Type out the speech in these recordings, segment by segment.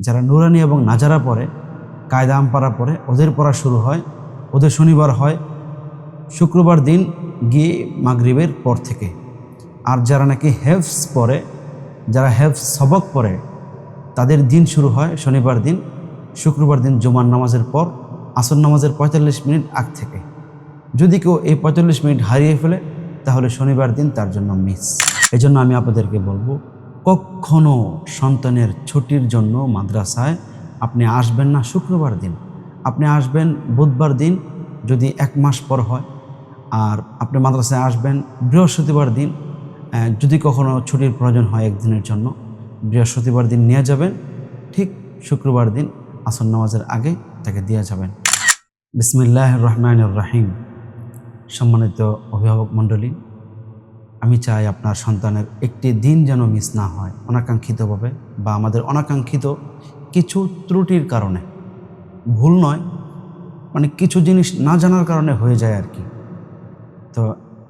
যারা নুরানি এবং নাজারা পড়ে, কায়দা আমপারা পড়ে, ওদের পড়া শুরু হয়, ওদের শনিবার হয় শুক্রবার দিন গিয়ে মাগরিবের পর থেকে। আর যারা নাকি হেফস পড়ে, যারা হেফস সবক পড়ে, তাদের দিন শুরু হয় শনিবার দিন, শুক্রবার দিন জুমার নামাজের পর, আসর নামাজের পঁয়তাল্লিশ মিনিট আগ থেকে। যদি কেউ এই পঁয়তাল্লিশ মিনিট হারিয়ে ফেলে, তাহলে শনিবার দিন তার জন্য মিস। এই জন্য আমি আপনাদেরকে বলব কখনো সন্তানের ছুটির জন্য মাদ্রাসায় আপনি আসবেন না শুক্রবার দিন। আপনি আসবেন বুধবার দিন যদি এক মাস পর হয়। আর আপনি মাদ্রাসায় আসবেন বৃহস্পতিবার দিন যদি কখনো ছুটির প্রয়োজন হয় একদিনের জন্য, বৃহস্পতিবার দিন নিয়ে যাবেন। ঠিক শুক্রবার দিন আসর নামাজের আগে তাকে দিয়ে যাবেন। বিসমিল্লাহ রহমান রাহিম। সম্মানিত অভিভাবক মণ্ডলী আমি চাই আপনার সন্তানের একটি দিন যেন মিস না হয়, অনাকাঙ্ক্ষিতভাবে বা আমাদের অনাকাঙ্ক্ষিত কিছু ত্রুটির কারণে। ভুল নয় মানে কিছু জিনিস না জানার কারণে হয়ে যায় আর কি। তো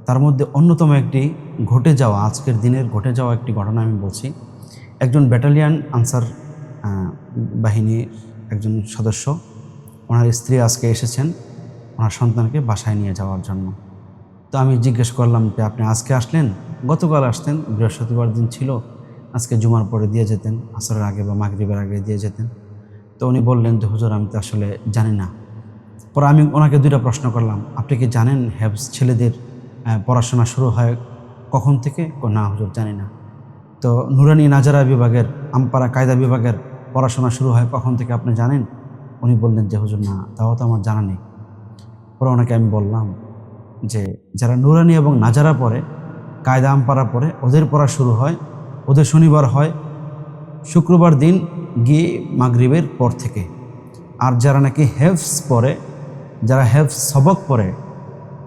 তার মধ্যে অন্যতম একটি ঘটে যাওয়া, আজকের দিনের ঘটে যাওয়া একটি ঘটনা আমি বলছি। একজন ব্যাটালিয়ান আনসার বাহিনীর একজন সদস্য, ওনার স্ত্রী আজকে এসেছেন, ওনার সন্তানকে বাসায় নিয়ে যাওয়ার জন্য। তো আমি জিজ্ঞেস করলাম যে, আপনি আজকে আসলেন? গতকাল আসতেন, বৃহস্পতিবার দিন ছিল। আজকে জুমার পরে দিয়ে যেতেন, আসরের আগে বা মাগরিবের আগে দিয়ে যেতেন। তো উনি বললেন যে, হুজুর, আমি তো আসলে জানি না। পরে আমি ওনাকে দুইটা প্রশ্ন করলাম, আপনি কি জানেন হ্যাবস ছেলেদের পড়াশোনা শুরু হয় কখন থেকে? না, হুজুর, জানি না। তো নুরানি নাজারা বিভাগের, আমপাড়া কায়দা বিভাগের পড়াশোনা শুরু হয় কখন থেকে আপনি জানেন? উনি বললেন যে, হুজুর, না, তাও তো আমার জানা নেই। পরে ওনাকে আমি বললাম যে যারা নুরানি এবং নাজারা পড়ে, কায়দা আমপাড়া পড়ে, ওদের পড়া শুরু হয়, ওদের শনিবার হয়, শুক্রবার দিন গিয়ে মাগরিবের পর থেকে। আর যারা নাকি হেফস পড়ে, যারা হেফস সবক পড়ে,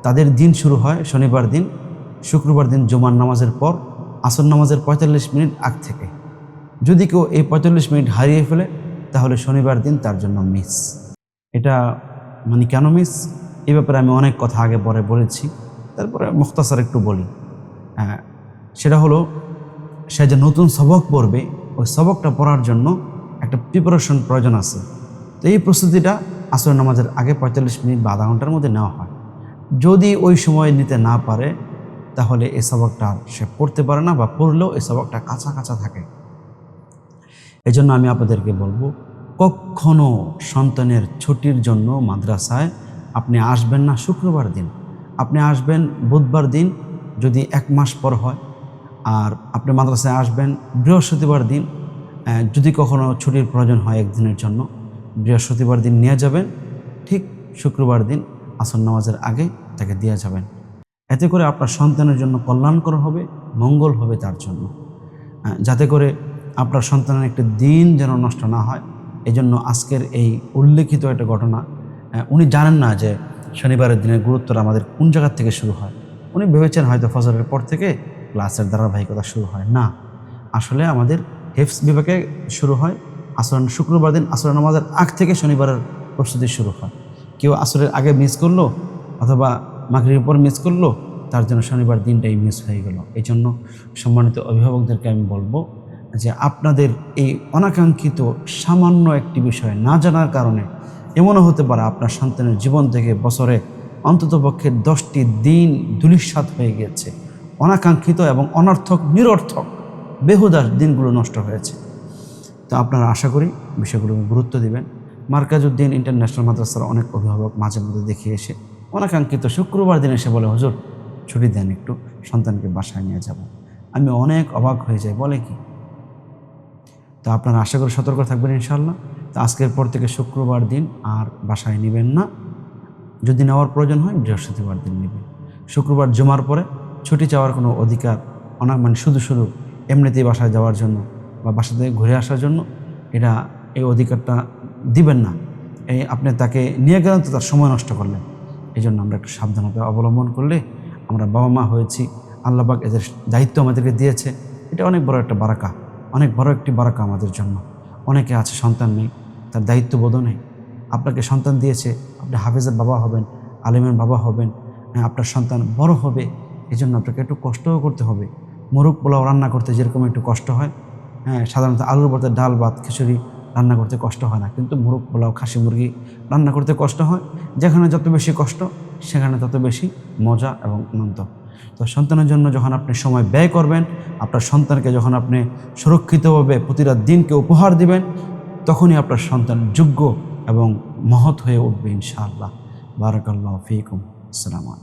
তাদের দিন শুরু হয় শনিবার দিন, শুক্রবার দিন জুমার নামাজের পর, আসর নামাজের পঁয়তাল্লিশ মিনিট আগ থেকে। যদি কেউ এই পঁয়তাল্লিশ মিনিট হারিয়ে ফেলে, তাহলে শনিবার দিন তার জন্য মিস। এটা মানে কেন মিস? এ ব্যাপারে আমি অনেক কথা আগে পরে বলেছি। তারপরে মুখতাসার একটু বলি। হ্যাঁ, সেটা হলো সে যে নতুন সবক পড়বে ওই সবকটা পড়ার জন্য একটা প্রিপারেশন প্রয়োজন আছে। তো এই প্রস্তুতিটা আসর নামাজের আগে পঁয়তাল্লিশ মিনিট বা আধা ঘণ্টার মধ্যে নেওয়া হয়। যদি ওই সময় নিতে না পারে তাহলে এই সবকটা সে পড়তে পারে না বা পড়লেও এই সবকটা কাঁচা কাঁচা থাকে। এই জন্য আমি আপনাদেরকে বলব কখনো সন্তানের ছুটির জন্য মাদ্রাসায় আপনি আসবেন না শুক্রবার দিন। আপনি আসবেন বুধবার দিন যদি এক মাস পর হয়। আর আপনি মাদ্রাসায় আসবেন বৃহস্পতিবার দিন যদি কখনো ছুটির প্রয়োজন হয় একদিনের জন্য, বৃহস্পতিবার দিন নিয়ে যাবেন, ঠিক শুক্রবার দিন আসর নামাজের আগে তাকে দিয়ে যাবেন। এতে করে আপনার সন্তানের জন্য কল্যাণকর হবে, মঙ্গল হবে তার জন্য। যাতে করে আপনার সন্তানের একটি দিন যেন নষ্ট না হয়। এই জন্য আজকের এই উল্লেখিত একটা ঘটনা উনি জানেন না যে শনিবারের দিনের গুরুত্বটা আমাদের কোন জায়গার থেকে শুরু হয়। উনি ভেবেছেন হয়তো ফজরের পর থেকে ক্লাসের ধারাবাহিকতা শুরু হয়। না, আসলে আমাদের হেফস বিভাগে শুরু হয় আসর শুক্রবার দিন আসর নামাজের আগ থেকে শনিবারের প্রস্তুতি শুরু হয়। কেউ আসরের আগে মিস করল অথবা মাগরির পর মিস করল, তার জন্য শনিবার দিনটাই মিস হয়ে গেল। এই জন্য সম্মানিত অভিভাবকদেরকে আমি বলব যে আপনাদের এই অনাকাঙ্ক্ষিত সামান্য একটি বিষয় না জানার কারণে এমনও হতে পারে আপনার সন্তানের জীবন থেকে বছরে অন্ততপক্ষে দশটি দিন দুলিশ্বাত হয়ে গিয়েছে। অনাকাঙ্ক্ষিত এবং অনর্থক, নিরর্থক, বেহুদার দিনগুলো নষ্ট হয়েছে। তো আপনারা আশা করি বিষয়গুলো গুরুত্ব দিবেন। মার্কাজউদ্দিন ইন্টারন্যাশনাল মাদ্রাসার অনেক অভিভাবক মাঝে মধ্যে দেখে এসে অনাকাঙ্ক্ষিত শুক্রবার দিন এসে বলে, হুজুর, ছুটি দেন একটু, সন্তানকে বাসায় নিয়ে যাব। আমি অনেক অবাক হয়ে যাই। বলে কি? তো আপনারা আশা করি সতর্ক থাকবেন ইনশাল্লাহ আজকের পর থেকে শুক্রবার দিন আর বাসায় নেবেন না। যদি নেওয়ার প্রয়োজন হয়, বৃহস্পতিবার দিন নেবেন। শুক্রবার জমার পরে ছুটি চাওয়ার কোনো অধিকার অনেক মানে শুধু শুধু এমনিতেই বাসায় যাওয়ার জন্য বা বাসা থেকে ঘুরে আসার জন্য এটা, এই অধিকারটা দিবেন না। এই আপনি তাকে নিয়ে গেলেন তো তার সময় নষ্ট করলেন। এই জন্য আমরা একটু সাবধানতা অবলম্বন করলে আমরা বাবা মা হয়েছি। আল্লাহবাক এদের দায়িত্ব আমাদেরকে দিয়েছে। এটা অনেক বড় একটা বারাকা, অনেক বড় একটি বারাকা আমাদের জন্য। অনেকে আছে, সন্তান নেই। তার দায়িত্ববোধও নেই আপনাকে সন্তান দিয়েছে, আপনি হাফেজের বাবা হবেন, আলিমের বাবা হবেন আপনার সন্তান বড় হবে এই জন্য আপনাকে একটু কষ্টও করতে হবে। মুরগ পোলাও রান্না করতে যেরকম একটু কষ্ট হয় হ্যাঁ সাধারণত আলুর ভর্তা, ডাল, ভাত, খিচুড়ি রান্না করতে কষ্ট হয় না, কিন্তু মুরগ পোলাও, খাসি মুরগি রান্না করতে কষ্ট হয়। যেখানে যত বেশি কষ্ট, সেখানে তত বেশি মজা এবং আনন্দ। তো সন্তানের জন্য যখন আপনি সময় ব্যয় করবেন, আপনার সন্তানকে যখন আপনি সুরক্ষিতভাবে প্রতিটা দিনকে উপহার দিবেন তখনই আপনার সন্তান যোগ্য এবং মহৎ হয়ে উঠবে ইনশাআল্লাহ। বারাকাল্লাহ ফিকুম। আসসালামু